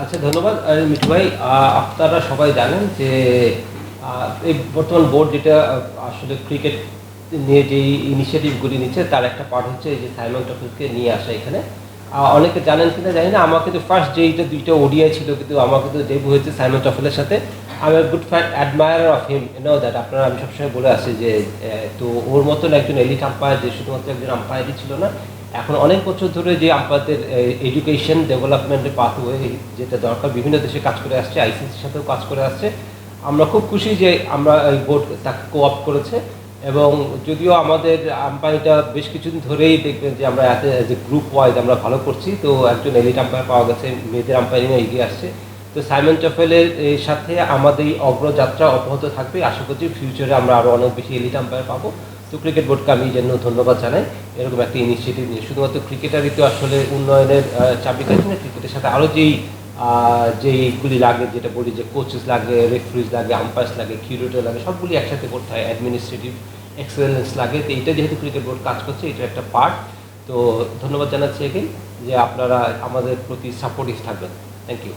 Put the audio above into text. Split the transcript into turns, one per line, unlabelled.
আচ্ছা ধন্যবাদ। মিঠু ভাই আপনারা সবাই জানেন যে এই বর্তমান বোর্ড যেটা আসলে ক্রিকেট নিয়ে যে ইনিশিয়েটিভগুলি নিচ্ছে, তার একটা পার্ট হচ্ছে যে সাইমন ট্রফিকে নিয়ে আসা এখানে। অনেকে জানেন কিনা জানি না, আমাকে তো ফার্স্ট যেইটা, দুইটা ওডিআই ছিল, কিন্তু আমাকে তো ডেবু হয়েছে সাইমন টফেলের সাথে। আমি good fan admirer of him know that আপনারা, আমি সবসময় বলে আসি যে তো ওর মতন একজন এলিট আম্পায়ার যে শুধুমাত্র একজন আম্পায়ারই ছিল না এখন অনেক বছর ধরে যে আম্পায়ারদের এডুকেশন ডেভেলপমেন্টের পাথওয়ে যেটা দরকার, বিভিন্ন দেশে কাজ করে আসছে আইসিসির সাথেও কাজ করে আসছে। আমরা খুব খুশি যে আমরা এই বোর্ড তাকে কো কোঅপ করেছে এবং যদিও আমাদের আম্পায়ারটা বেশ কিছুদিন ধরেই দেখবেন যে আমরা এত যে গ্রুপ ওয়াইজ আমরা ভালো করছি, তো একজন এলিট আম্পায়ার পাওয়া গেছে, মেয়েদের আম্পায়ারিংয়ে এগিয়ে আসছে। তো সাইমন চফেলের সাথে আমাদের এই অগ্রযাত্রা অব্যাহত থাকবে। আশা করছি ফিউচারে আমরা আরও অনেক বেশি এলিট আম্পায়ার পাবো। তো ক্রিকেট বোর্ডকে আমি এই জন্য ধন্যবাদ জানাই। এরকম একটা ইনিশিয়েটিভ নিয়ে। শুধুমাত্র ক্রিকেটারই তো আসলে উন্নয়নের চাবিকাঠি না ক্রিকেটের সাথে আরও যেই যেইগুলি লাগে, যেটা বলি যে কোচেস লাগে রেফারিজ লাগে আম্পায়ার্স লাগে কিউরেটর লাগে, সবগুলি একসাথে করতে হয় অ্যাডমিনিস্ট্রেটিভ এক্সেলেন্স লাগে। তো এইটা যেহেতু ক্রিকেট বোর্ড কাজ করছে, এটা একটা পার্ট তো ধন্যবাদ জানাচ্ছি এগেন যে আপনারা আমাদের প্রতি সাপোর্টিভ থাকবেন। Thank you